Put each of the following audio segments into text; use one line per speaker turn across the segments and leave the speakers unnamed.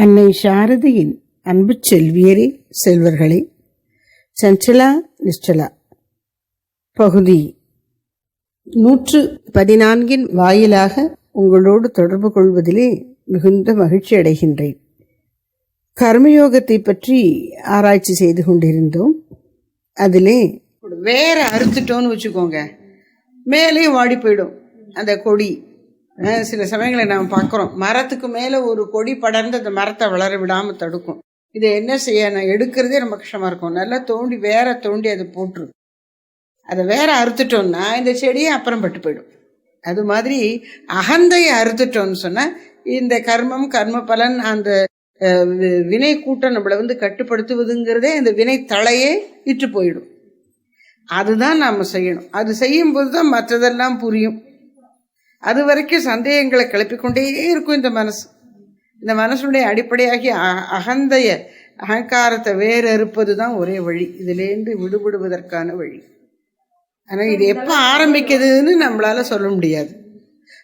அன்னை சாரதியின் அன்பு செல்வியரே செல்வர்களே. சஞ்சலா நிஷ்டலா. பகுதி நூற்று பதினான்கின் வாயிலாக உங்களோடு தொடர்பு கொள்வதிலே மிகுந்த மகிழ்ச்சி அடைகின்றேன். கர்மயோகத்தை பற்றி ஆராய்ச்சி செய்து கொண்டிருந்தோம். அதிலே வேற அறுத்துட்டோன்னு வச்சுக்கோங்க. மேலேயும் வாடி போயிடும். அந்த கொடி. சில சமயங்களை நாம் பார்க்குறோம். மரத்துக்கு மேலே ஒரு கொடி படர்ந்து அந்த மரத்தை வளர விடாமல் தடுக்கும். இதை என்ன செய்யணும் எடுக்கிறதே ரொம்ப கஷ்டமாக இருக்கும். நல்லா தோண்டி வேற தோண்டி அதை போட்டுரு. அதை வேற அறுத்துட்டோம்னா இந்த செடியை அப்புறம் பட்டு போயிடும். அது மாதிரி அகந்தையை அறுத்துட்டோம்னு சொன்னால் இந்த கர்மம் கர்ம பலன் அந்த வினை கூட்டம் நம்மளை வந்து கட்டுப்படுத்துவதுங்கிறதே இந்த வினை தலையே இட்டு போயிடும். அதுதான் நாம் செய்யணும். அது செய்யும்போது தான் மற்றதெல்லாம் புரியும். அது வரைக்கும் சந்தேகங்களை கிளப்பிக்கொண்டே இருக்கும் இந்த மனசு. இந்த மனசுடைய அடிப்படையாகி அ- அகந்தைய அகங்காரத்தை வேறு அறுப்பது தான் ஒரே வழி. இதுலேருந்து விடுபடுவதற்கான வழி. ஆனால் இது எப்போ ஆரம்பிக்குதுன்னு நம்மளால சொல்ல முடியாது.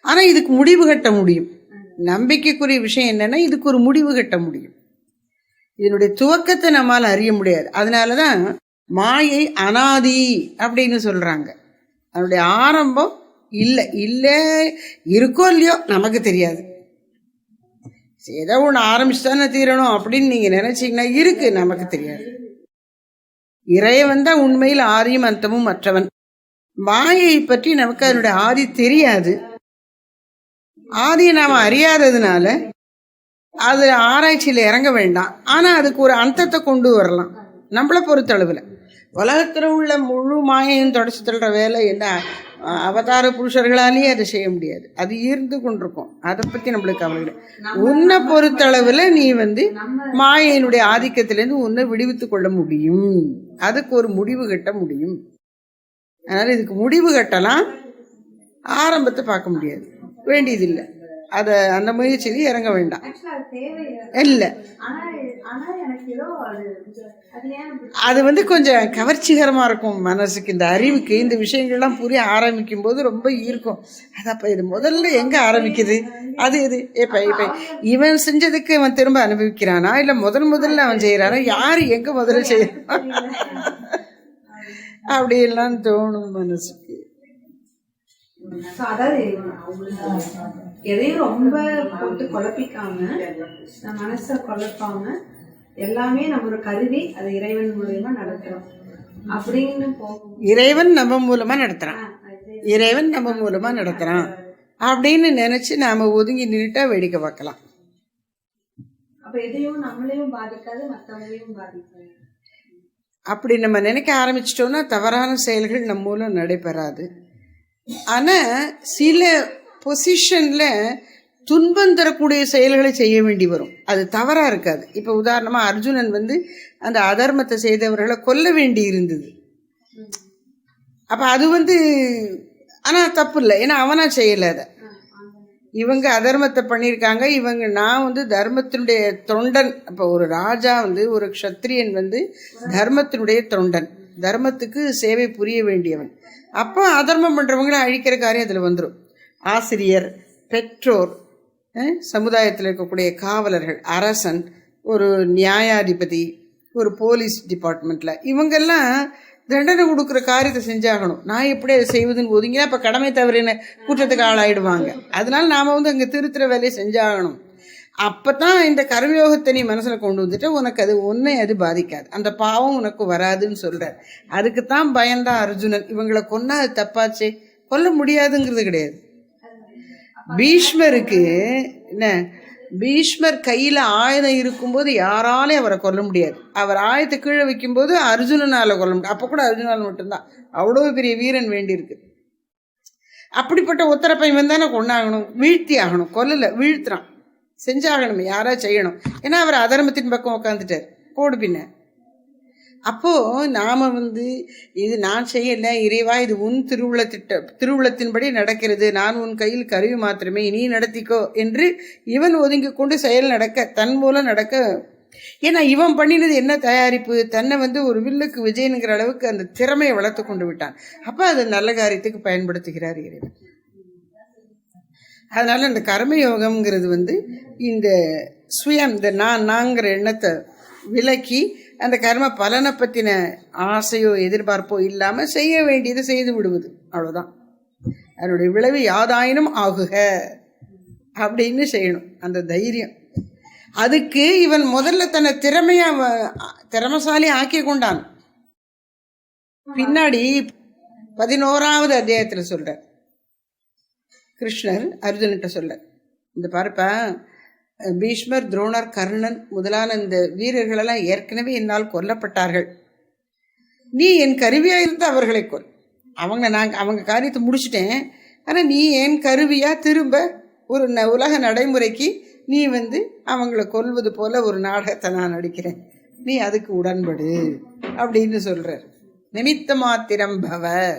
ஆனால் இதுக்கு முடிவு கட்ட முடியும். நம்பிக்கைக்குரிய விஷயம் என்னன்னா இதுக்கு ஒரு முடிவு கட்ட முடியும். இதனுடைய துவக்கத்தை நம்மால் அறிய முடியாது. அதனால தான் மாயை அனாதி அப்படின்னு சொல்றாங்க. அதனுடைய ஆரம்பம் இல்லை இல்லை இருக்கோ இல்லையோ நமக்கு தெரியாது. ஏதோ ஒன்று ஆரம்பிச்சு தானே தீரணும் அப்படின்னு நீங்கள் நினைச்சீங்கன்னா இருக்கு நமக்கு தெரியாது. இறைவன் தான் உண்மையில் ஆரியும் அந்தமும் மற்றவன். மாயை பற்றி நமக்கு அதனுடைய ஆதி தெரியாது. ஆதியை நாம் அறியாததுனால அது ஆராய்ச்சியில் இறங்க வேண்டாம். ஆனால் அதுக்கு ஒரு அந்தத்தை கொண்டு வரலாம். நம்மளை பொறுத்தளவில் உலகத்தில் உள்ள முழு மாயையும் தொடச்சி தள்ளுற வேலை என்ன? அவதார புருஷர்களாலேயே அதை செய்ய முடியாது. அது ஈர்ந்து கொண்டிருக்கும். அதை பற்றி நம்மளுக்கு கவலை கிடையாது உன்னை பொறுத்தளவில் நீ வந்து மாயையினுடைய ஆதிக்கத்திலேருந்து உன்னை விடுவித்து கொள்ள முடியும். அதுக்கு ஒரு முடிவு கட்ட முடியும். அதனால் இதுக்கு முடிவு கட்டலாம். ஆரம்பத்தை பார்க்க முடியாது. வேண்டியதில்லை. அதை அந்த முயற்சியில இறங்க வேண்டாம். இல்லை. அது வந்து கொஞ்சம் கவர்ச்சிகரமாக இருக்கும் மனசுக்கு. இந்த அறிவுக்கு இந்த விஷயங்கள்லாம் புரிய ஆரம்பிக்கும் போது ரொம்ப ஈர்க்கும். அது அப்போ இது முதல்ல எங்கே ஆரம்பிக்குது? அது இது. இப்போ இப்போ இவன் செஞ்சதுக்கு அவன் திரும்ப அனுபவிக்கிறானா? இல்லை முதல் முதல்ல அவன் செய்கிறானா யார் எங்கே முதல்ல செய்யறான் அப்படியெல்லாம் தோணும் மனசுக்கு.
அதாவது எதையும் ரொம்ப போட்டு குழப்பிக்காம மனசை குழப்பாம எல்லாமே நம்ம ஒரு கருவி அதை இறைவன் மூலியமா நடத்துறோம். அப்படின்னு
இறைவன் நம்ம மூலமாக நடத்துகிறான் இறைவன் நம்ம மூலமாக நடத்துகிறான் அப்படின்னு நினச்சி நாம் ஒதுங்கி நின்றுட்டா வேடிக்கை பார்க்கலாம்.
அப்ப எதையும் நம்மளையும் பாதிக்காது மற்றவங்களையும் பாதிக்காது.
அப்படி நம்ம நினைக்க ஆரம்பிச்சிட்டோம்னா தவறான செயல்கள் நம்ம மூலம் நடைபெறாது. ஆனால் சில பொசிஷனில் துன்பம் தரக்கூடிய செயல்களை செய்ய வேண்டி வரும். அது தவறாக இருக்காது. இப்போ உதாரணமாக அர்ஜுனன் வந்து அந்த அதர்மத்தை செய்தவர்களை கொல்ல வேண்டி இருந்தது. அப்போ அது வந்து ஆனால் தப்பு இல்லை. ஏன்னா அவனா செய்யலை அதை. இவங்க அதர்மத்தை பண்ணியிருக்காங்க. இவங்க நான் வந்து தர்மத்தினுடைய தொண்டன். அப்போ ஒரு ராஜா வந்து ஒரு க்ஷத்ரியன் வந்து தர்மத்தினுடைய தொண்டன். தர்மத்துக்கு சேவை புரிய வேண்டியவன். அப்போ அதர்மம் பண்ணுறவங்கள அழிக்கிற காரியம் அதில் வந்துடும் ஆசிரியர் பெற்றோர் சமுதாயத்தில் இருக்கக்கூடிய காவலர்கள் அரசன் ஒரு நியாயாதிபதி ஒரு போலீஸ் டிபார்ட்மெண்ட்டில் இவங்கெல்லாம் தண்டனை கொடுக்குற காரியத்தை செஞ்சாகணும். நான் எப்படி அதை செய்வதுன்னு ஒதுங்கினா இப்போ கடமை தவறின கூட்டத்துக்கு ஆளாயிடுவாங்க. அதனால நாம் வந்து அங்கே திருத்துற வேலையை செஞ்சாகணும். அப்போ தான் இந்த கர்மயோகத்தை நீ மனசில் கொண்டு வந்துட்டு உனக்கு அது ஒன்றே அது பாதிக்காது. அந்த பாவம் உனக்கு வராதுன்னு சொல்கிறார் அதுக்கு தான் பயந்தான் அர்ஜுனன். இவங்களை கொன்னா அது தப்பாச்சே. கொல்ல முடியாதுங்கிறது கிடையாது. பீஷ்மருக்கு என்ன? பீஷ்மர் கையில் ஆயுதம் இருக்கும்போது யாராலையும் அவரை கொல்ல முடியாது. அவர் ஆயத்தை கீழே வைக்கும்போது அர்ஜுனனால் கொல்ல முடியும் அப்போ கூட அர்ஜுனால் மட்டும்தான். அவ்வளோ பெரிய வீரன் வேண்டியிருக்கு. அப்படிப்பட்ட உத்தர பையன் தானே கொண்டாகணும் வீழ்த்தி ஆகணும் கொல்லலை வீழ்த்துறான். செஞ்சாகணும் யாராவது செய்யணும். ஏன்னா அவர் அதர்மத்தின் பக்கம் உட்காந்துட்டார் போடு பின்ன. அப்போது நாம் வந்து இது நான் செய்யலை இறைவா இது உன் திருவுள திட்ட திருவுளத்தின்படி நடக்கிறது. நான் உன் கையில் கருவி மாத்திரமே நீ நடத்திக்கோ என்று இவன் ஒதுங்கி கொண்டு செயல் நடக்க தன் மூலம் நடக்க. ஏன்னா இவன் பண்ணினது என்ன தயாரிப்பு? தன்னை வந்து ஒரு வில்லுக்கு விஜயனுங்கிற அளவுக்கு அந்த திறமையை வளர்த்து கொண்டு விட்டான். அப்போ அது நல்ல காரியத்துக்கு பயன்படுத்துகிறார் இறைவன். அதனால் இந்த கர்மயோகம்ங்கிறது வந்து இந்த சுயம் இந்த நான் நாங்கிற எண்ணத்தை விலக்கி அந்த கர்ம பலனை பற்றின ஆசையோ எதிர்பார்ப்போ இல்லாமல் செய்ய வேண்டியதை செய்து விடுவது. அவ்வளோதான் அதனுடைய விளைவு யாதாயினும் ஆகுக. அப்படின்னு செய்யணும். அந்த தைரியம். அதுக்கு இவன் முதல்ல தன்னை திறமையா திறமசாலி ஆக்கி கொண்டான். பின்னாடி பதினோராவது அத்தியாயத்துல சொல்ற. கிருஷ்ணர் அர்ஜுன்கிட்ட சொல்ல இந்த பாருப்பா பீஷ்மர் துரோணர் கர்ணன் முதலான இந்த வீரர்களெல்லாம் ஏற்கனவே என்னால் கொல்லப்பட்டார்கள். நீ என் கருவியாக இருந்து அவர்களை கொல். அவங்க நாங்கள் அவங்க காரியத்தை முடிச்சிட்டேன். ஆனால் நீ என் கருவியாக திரும்ப ஒரு ந- உலக நடைமுறைக்கு நீ வந்து அவங்கள கொல்வது போல ஒரு நாடகத்தை நான் நடிக்கிறேன். நீ அதுக்கு உடன்படு அப்படின்னு சொல்கிறார் நிமித்த மாத்திரம் பவ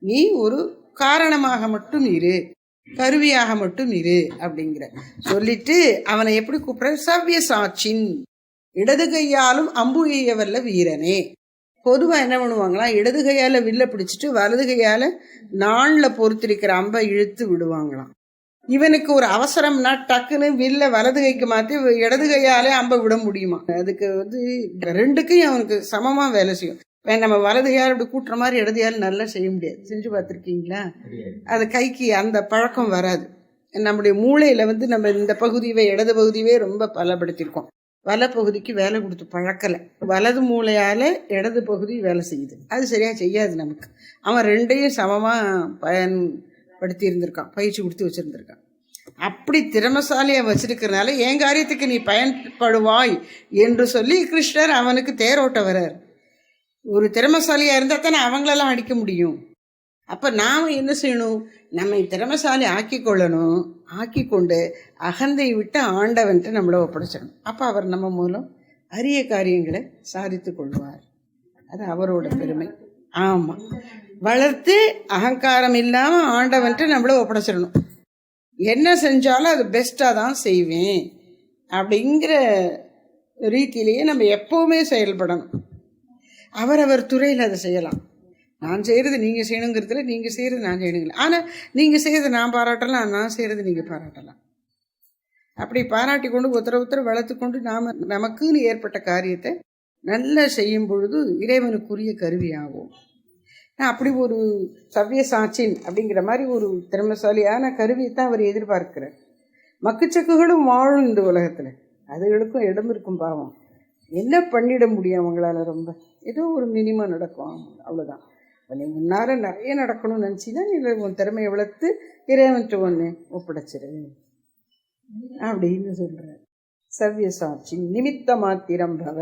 நீ ஒரு காரணமாக மட்டும் இரு. கருவியாக மட்டும் இரு அப்படிங்கிற. சொல்லிட்டு அவனை எப்படி கூப்பிடுற சவ்ய சாட்சின் இடது கையாலும் அம்பு எய்யவல்ல வீரனே. பொதுவா என்ன பண்ணுவாங்களாம் இடது கையால வில்ல பிடிச்சிட்டு வலது கையால நாள்ல பொறுத்திருக்கிற அம்பை இழுத்து விடுவாங்களாம். இவனுக்கு ஒரு அவசரம்னா டக்குன்னு வில்ல வலது கைக்கு மாத்தி இடது கையாலே அம்பை விட முடியுமா? அதுக்கு வந்து ரெண்டுக்கும் அவனுக்கு சமமா வேலை செய்யும். நம்ம வலது கையால் இப்படி கூட்டுற மாதிரி இடது கையால் நல்லா செய்ய முடியாது. செஞ்சு பார்த்துருக்கீங்களா? அது கைக்கு அந்த பழக்கம் வராது. நம்முடைய மூளையில வந்து நம்ம இந்த பகுதியவே இடது பகுதியவே ரொம்ப பலப்படுத்தியிருக்கோம். வல பகுதிக்கு வேலை கொடுத்து பழக்கலை. வலது மூளையால இடது பகுதி வேலை செய்யுது. அது சரியா செய்யாது நமக்கு. அவன் ரெண்டையும் சமமா பயன்படுத்தி இருந்திருக்கான் பயிற்சி கொடுத்து வச்சிருந்திருக்கான். அப்படி திறமசாலியா வச்சிருக்கிறதுனால என் காரியத்துக்கு நீ பயன்படுவாய்? என்று சொல்லி கிருஷ்ணர் அவனுக்கு தேரோட்ட வர்றார். ஒரு திறமசாலியா இருந்தா தானே அவங்களெல்லாம் அடிக்க முடியும். அப்ப நாம என்ன செய்யணும்? நம்மை திறமசாலி ஆக்கி கொள்ளணும். ஆக்கி கொண்டு அகந்தை விட்டு ஆண்டவன்ட்டு நம்மளை ஒப்படைச்சிடணும். அப்ப அவர் நம்ம மூலம் அரிய காரியங்களை சாதித்து கொள்வார். அது அவரோட பெருமை. ஆமா. வளர்த்து அகங்காரம் இல்லாம ஆண்டவன்ட்டு நம்மளை ஒப்படைச்சிடணும். என்ன செஞ்சாலும் அது பெஸ்ட்டாக தான் செய்வேன். அப்படிங்கிற ரீதியிலேயே நம்ம எப்பவுமே செயல்படணும். அவரவர் துறையில் அதை செய்யலாம். நான் செய்கிறது நீங்கள் செய்யணுங்கிறதுல நீங்கள் செய்கிறது நான் செய்யணுங்களா ஆனால் நீங்கள் செய்கிறத நான் பாராட்டலாம் நான் செய்கிறது நீங்கள் பாராட்டலாம். அப்படி பாராட்டி கொண்டு ஒருத்தர ஒருத்தர வளர்த்து கொண்டு நாம் நமக்குன்னு ஏற்பட்ட காரியத்தை நல்லா செய்யும் பொழுது இறைவனுக்குரிய கருவியாகும். நான் அப்படி ஒரு சவ்ய சாச்சின் அப்படிங்கிற மாதிரி ஒரு திறமசாலியான கருவியை தான் அவர் எதிர்பார்க்கிறார். மக்குச்சக்குகளும் வாழும் இந்த உலகத்தில். அதுகளுக்கும் இடம் இருக்கும் பாவம். என்ன பண்ணிட முடியும் அவங்களால ரொம்ப? ஏதோ ஒரு மினிமம் நடக்கும். அவ்வளோதான் இப்ப நீ முன்னார நிறைய நடக்கணும்னு நினச்சின்னா நீ உன் திறமையை வளர்த்து இறைவன்ட்டு ஒன்று ஒப்படைச்சிரு. அப்படின்னு சொல்கிறேன் சவ்ய சாட்சி நிமித்த மாத்திரம் பவ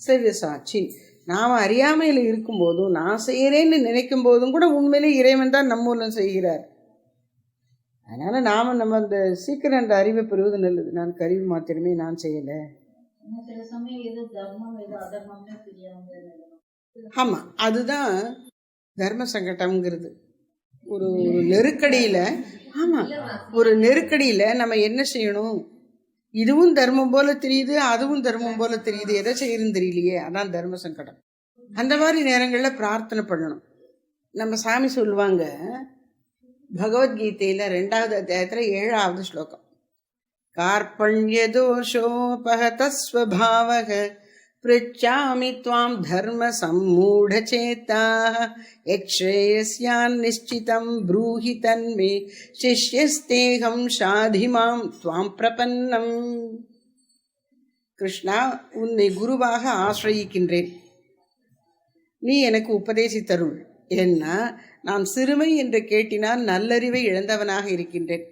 சவ்ய சாட்சி நாம் அறியாமையில் இருக்கும்போதும் நான் செய்கிறேன்னு நினைக்கும் போதும் கூட உண்மையிலே இறைவன் தான் நம்ம ஊரில் செய்கிறார். அதனால் நாம் நம்ம அந்த சீக்கிரம் அந்த அறிவை பெறுவது நல்லது. நான் கருவி மாத்திரமே நான் செய்யலை.
சில சமயம் எது தர்மம் எது அதர்மம்னே
ஆமாம் அதுதான் தர்ம சங்கடம்ங்கிறது. ஒரு ஒரு நெருக்கடியில் ஆமாம் ஒரு நெருக்கடியில் நம்ம என்ன செய்யணும்? இதுவும் தர்மம் போல தெரியுது அதுவும் தர்மம் போல தெரியுது. எதை செய்யறது தெரியலையே அதான் தர்ம சங்கடம். அந்த மாதிரி நேரங்களில் பிரார்த்தனை பண்ணணும். நம்ம சாமி சொல்லுவாங்க பகவத்கீதையில் ரெண்டாவது அத்தியாயத்தில் ஏழாவது ஸ்லோகம். कार्पण्यदोषोपहतस्वभावः पृच्छामि त्वां धर्मसम्मूढचेताः यच्छ्रेयस्यान्निश्चितं ब्रूहि तन्मे शिष्यस्तेऽहं शाधि मां त्वां प्रपन्नम् கிருஷ்ணா உன்னை குருவாக ஆசிரயிக்கின்றேன் நீ எனக்கு உபதேசித்தருள் ஏன்னா நான் சிறுமை என்று கேட்டினால் நல்லறிவை இழந்தவனாக இருக்கின்றேன்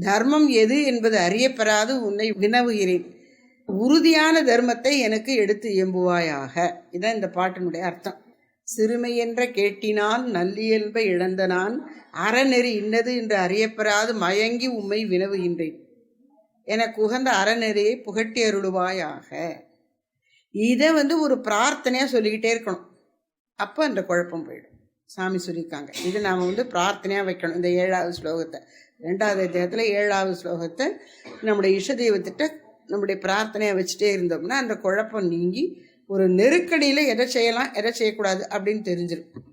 தர்மம் எது என்பது அறியப்பெறாது உன்னை வினவுகிறேன். உறுதியான தர்மத்தை எனக்கு எடுத்து இயம்புவாயாக. இதான் இந்த பாட்டினுடைய அர்த்தம். சிறுமை என்ற கேட்டினால் நல்லியல்பை இழந்த நான் அறநெறி இன்னது என்று அறியப்பெறாது மயங்கி உம்மை வினவுகின்றேன். எனக்கு உகந்த அறநெறியை புகட்டி அருளுவாயாக இதை வந்து ஒரு பிரார்த்தனையாக சொல்லிக்கிட்டே இருக்கணும். அப்போ அந்த குழப்பம் போயிடும். சாமி சொல்லியிருக்காங்க. இது நாம் வந்து பிரார்த்தனையாக வைக்கணும். இந்த ஏழாவது ஸ்லோகத்தை. ரெண்டாவது அத்தியாயத்தில் ஏழாவது ஸ்லோகத்தை நம்முடைய இஷ்ட தெய்வத்திட்ட நம்முடைய பிரார்த்தனையை வச்சுட்டே இருந்தோம்னா அந்த குழப்பம் நீங்கி ஒரு நெருக்கடியில் எதை செய்யலாம் எதை செய்யக்கூடாது அப்படின்னு தெரிஞ்சிடும்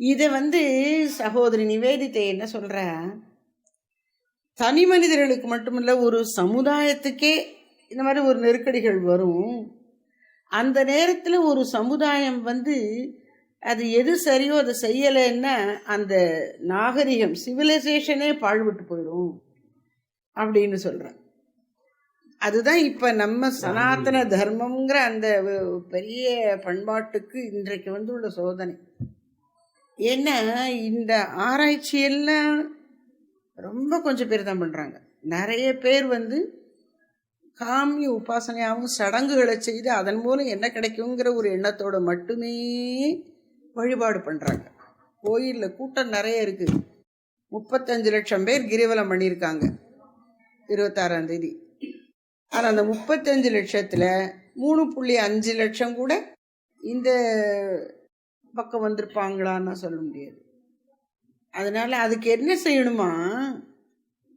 இதை வந்து சகோதரி நிவேதித்தை என்ன சொல்கிற தனி மனிதர்களுக்கு மட்டுமில்ல ஒரு சமுதாயத்துக்கே இந்த மாதிரி ஒரு நெருக்கடிகள் வரும். அந்த நேரத்தில் ஒரு சமுதாயம் வந்து அது எது சரியோ அதை செய்யலைன்னா அந்த நாகரிகம் சிவிலைசேஷனே பாழ்பட்டு போயிடும் அப்படின்னு சொல்கிறேன் அதுதான் இப்போ நம்ம சனாதன தர்மம்ங்கிற அந்த பெரிய பண்பாட்டுக்கு இன்றைக்கு வந்து உள்ள சோதனை. ஏன்னா இந்த ஆராய்ச்சியெல்லாம் ரொம்ப கொஞ்சம் பேர் தான் பண்ணுறாங்க நிறைய பேர் வந்து காமிய உபாசனையாகவும் சடங்குகளை செய்து அதன் மூலம் என்ன கிடைக்குங்கிற ஒரு எண்ணத்தோட மட்டுமே வழிபாடு பண்ணுறாங்க கோயிலில் கூட்டம் நிறைய இருக்குது முப்பத்தஞ்சு லட்சம் பேர் கிரிவலம் பண்ணியிருக்காங்க. இருபத்தாறாம் தேதி. ஆனால் அந்த முப்பத்தஞ்சு லட்சத்தில் மூணு புள்ளி அஞ்சு லட்சம் கூட இந்த பக்கம் வந்திருப்பாங்களான்னு சொல்ல முடியாது. அதனால் அதுக்கு என்ன செய்யணுமா?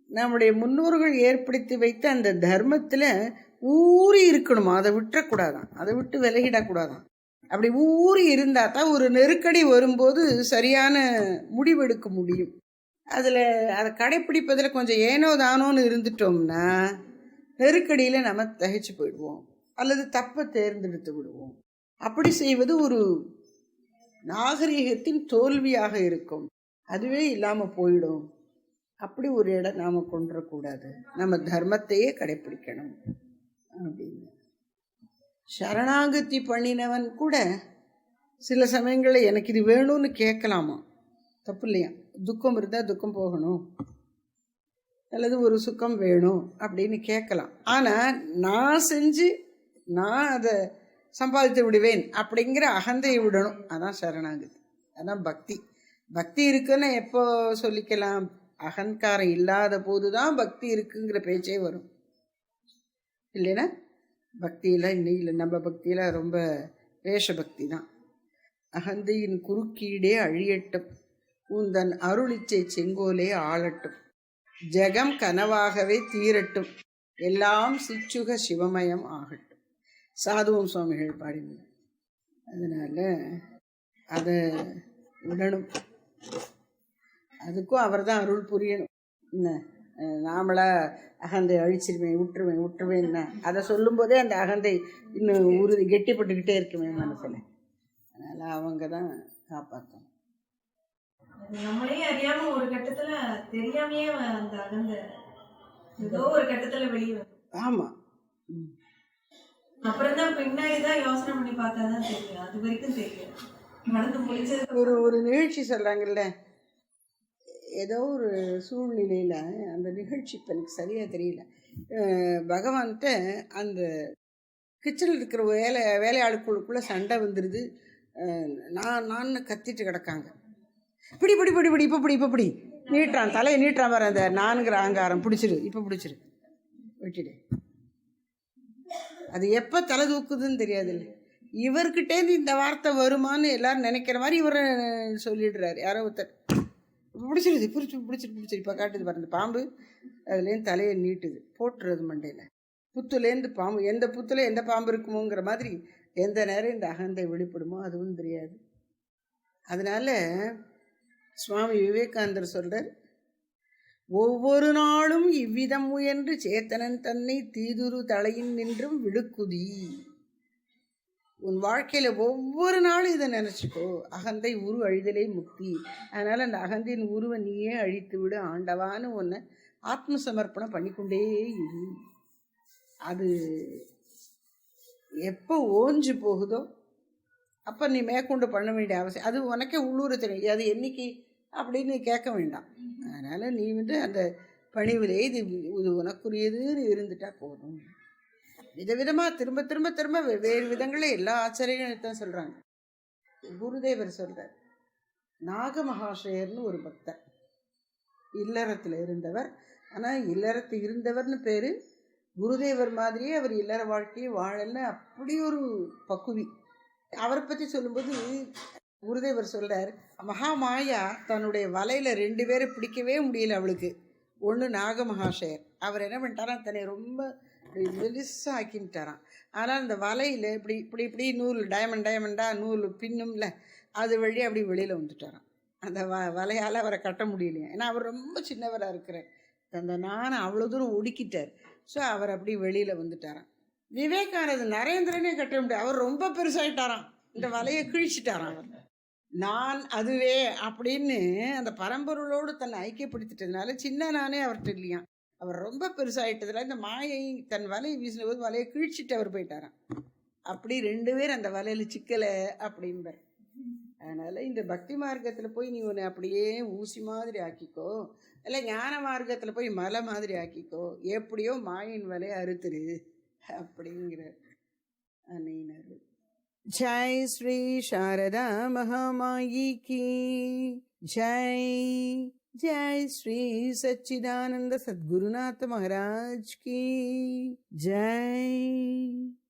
நம்முடைய முன்னோர்கள் ஏற்படுத்தி வைத்த அந்த தர்மத்தில் ஊறி இருக்கணுமா? அதை விட்டுறக்கூடாதான். அதை விட்டு விலகிடக்கூடாதான். அப்படி ஊறி இருந்தால் தான் ஒரு நெருக்கடி வரும்போது சரியான முடிவெடுக்க முடியும். அதில் அதை கடைப்பிடிப்பதில் கொஞ்சம் ஏனோ தானோன்னு இருந்துட்டோம்னா நெருக்கடியில் நம்ம தகைச்சு போயிடுவோம். அல்லது தப்பை தேர்ந்தெடுத்து விடுவோம். அப்படி செய்வது ஒரு நாகரிகத்தின் தோல்வியாக இருக்கும். அதுவே இல்லாமல் போயிடும். அப்படி ஒரு இடம் நாம் கொண்டுடக்கூடாது நம்ம தர்மத்தையே கடைப்பிடிக்கணும். அப்படின்னு. சரணாகத்தி பண்ணினவன் கூட சில சமயங்களில் எனக்கு இது வேணும்னு கேட்கலாமா? தப்பு இல்லையா துக்கம் இருந்தால் துக்கம் போகணும். அல்லது ஒரு சுக்கம் வேணும் அப்படின்னு கேட்கலாம். ஆனால் நான் செஞ்சு நான் அதை சம்பாதித்து விடுவேன் அப்படிங்கிற அகந்தையை விடணும். அதான் சரணாகதி. அதான் பக்தி. பக்தி இருக்குன்னு எப்போ சொல்லிக்கலாம்? அகங்காரம் இல்லாத போது தான் பக்தி இருக்குங்கிற பேச்சே வரும். இல்லைன்னா பக்தியில் இன்னையில் நம்ம பக்தியில் ரொம்ப வேஷபக்தி தான் அகந்தையின் குறுக்கீடே அழியட்டும். உந்தன் அருளிச்சை செங்கோலே ஆளட்டும். ஜெகம் கனவாகவே தீரட்டும். எல்லாம் சிச்சுக சிவமயம் ஆகட்டும். சாதுவும் சுவாமிகள் பாடினார். அதனால் அதை விடணும் அதுக்கும் அவர் தான் அருள் புரியணும். என்ன? நாமளா அகந்தை அழிச்சிருவேன் விட்டுருவேன் விட்டுருவேன்னா அதை சொல்லும்போதே அந்த அகந்தை இன்னும் உறுதி கெட்டிப்பட்டுக்கிட்டே இருக்குமே மனசில். அதனால் அவங்க தான் காப்பாற்றணும்
அது நம்மளே அறியாம ஒரு கட்டத்துல தெரியாமையே அந்த அகந்த ஏதோ ஒரு கட்டத்துல வெளியே வரும்.
ஆமாம்
அப்புறம் தான் பின்னாடி தான் யோசனை பண்ணி பார்த்தா தான் தெரியும். அது வரைக்கும் தெரியும். நடந்து முடிச்சது
ஒரு ஒரு நிகழ்ச்சி சொல்கிறாங்கல்ல ஏதோ ஒரு சூழ்நிலையில் அந்த நிகழ்ச்சி இப்போ எனக்கு சரியாக தெரியல. பகவான்கிட்ட அந்த கிச்சனில் இருக்கிற வேலை வேலையாளுக்குள்ளுக்குள்ளே சண்டை வந்துடுது நான் நான் கத்திட்டு கிடக்காங்க. இப்படி இப்படி இப்படி இப்படி இப்போ பிடி இப்போ பிடி. நீட்டுறான் தலையை நீட்டுறான் வர அந்த நான்கிற ஆங்காரம் பிடிச்சிரு இப்போ பிடிச்சிரு. விட்டுடு. அது எப்போ தலை தூக்குதுன்னு தெரியாதுல்ல. இவர்கிட்டேருந்து இந்த வார்த்தை வருமான்னு எல்லாரும் நினைக்கிற மாதிரி இவர் சொல்லிடுறாரு. யாரோ ஒருத்தர். பிடிச்சிருது பிடிச்சி பிடிச்சிட்டு பிடிச்சிரு இப்போ காட்டுது பாரு பாம்பு அதுலேருந்து தலையை நீட்டுது. போட்டுறது மண்டையில். புத்துலேருந்து பாம்பு எந்த புத்துல எந்த பாம்பு இருக்குமோங்கிற மாதிரி எந்த நேரம் இந்த அகந்தை வெளிப்படுமோ அதுவும் தெரியாது. அதனால் சுவாமி விவேகானந்தர் சொல்கிறார் ஒவ்வொரு நாளும் இவ்விதம் முயன்று சேத்தனன் தன்னை தீதுரு தலையின் நின்றும் விழுக்குதி. உன் வாழ்க்கையில் ஒவ்வொரு நாளும் இதை நினச்சிக்கோ. அகந்தை உரு அழிதலே முக்தி. அதனால் அந்த அகந்தின் உருவை நீயே அழித்து விடு. ஆண்டவான்னு ஒன்று ஆத்ம சமர்ப்பணம் பண்ணிக்கொண்டே இரு. அது எப்போ ஓஞ்சு போகுதோ அப்போ நீ மேற்கொண்டு பண்ண வேண்டிய அவசியம். அது உனக்கே உள்ளூர தெரியும். அது என்னைக்கு அப்படின்னு கேட்க வேண்டாம். அதனால் நீ வந்து அந்த பணிவிலே இது இது உனக்குரியதுன்னு இருந்துட்டா போதும். விதவிதமாக திரும்ப திரும்ப திரும்ப வெவ்வேறு விதங்களே எல்லா ஆச்சரியங்களும் தான் சொல்கிறாங்க குருதேவர் சொல்கிறார் நாகமகாஷயர்னு ஒரு பக்தர் இல்லறத்தில் இருந்தவர். ஆனால் இல்லறத்து இருந்தவர்னு பேர் குருதேவர் மாதிரியே அவர் இல்லற வாழ்க்கையை வாழல. அப்படி ஒரு பக்குவி. அவரை பற்றி சொல்லும்போது குருதேவர் சொல்றார் மகாமாயா தன்னுடைய வலையில் ரெண்டு பேரை பிடிக்கவே முடியல அவளுக்கு. ஒன்று நாகமகாஷயர் அவர் என்ன பண்ணிட்டாரா? தன்னை ரொம்ப மெலிசாக ஆக்கிட்டாராம் ஆனால் இந்த வலையில் இப்படி இப்படி இப்படி நூல் டைமண்ட் டைமண்டாக நூல் பின்னும்ல அது வழி அப்படி வெளியில் வந்துட்டாரான் அந்த வ வலையால் அவரை கட்ட முடியலையா. ஏன்னா அவர் ரொம்ப சின்னவராக இருக்கிறார். அந்த நானை அவ்வளோ தூரம் ஒடுக்கிட்டார். ஸோ அவர் அப்படி வெளியில் வந்துட்டாராம். விவேகானது நரேந்திரனே கட்ட முடியாது அவர் ரொம்ப பெருசாயிட்டாராம். இந்த வலையை கிழிச்சிட்டாராம் அவர். நான் அதுவே அப்படின்னு அந்த பரம்பொருளோடு தன்னை ஐக்கியப்படுத்திட்டதுனால சின்ன நானே அவர்கிட்ட இல்லையா அவர் ரொம்ப பெருசாயிட்டதுல இந்த மாயை தன் வலையை வீசின போது வலையை கிழிச்சிட்டு அவர் போயிட்டாராம். அப்படி ரெண்டு பேர் அந்த வலையில் சிக்கலை அப்படின்பார் அதனால் இந்த பக்தி மார்க்கத்தில் போய் நீ உன்னை அப்படியே ஊசி மாதிரி ஆக்கிக்கோ. இல்லை ஞான மார்க்கத்தில் போய் மலை மாதிரி ஆக்கிக்கோ. எப்படியோ மாயின் வலையை அறுத்துரு அப்படிங்கிற அன்னையினர். ஜெய் ஸ்ரீ சாரதா மகாமாயி கி. ஜெய். जय श्री सच्चिदानंद सद्गुरुनाथ महाराज की जय।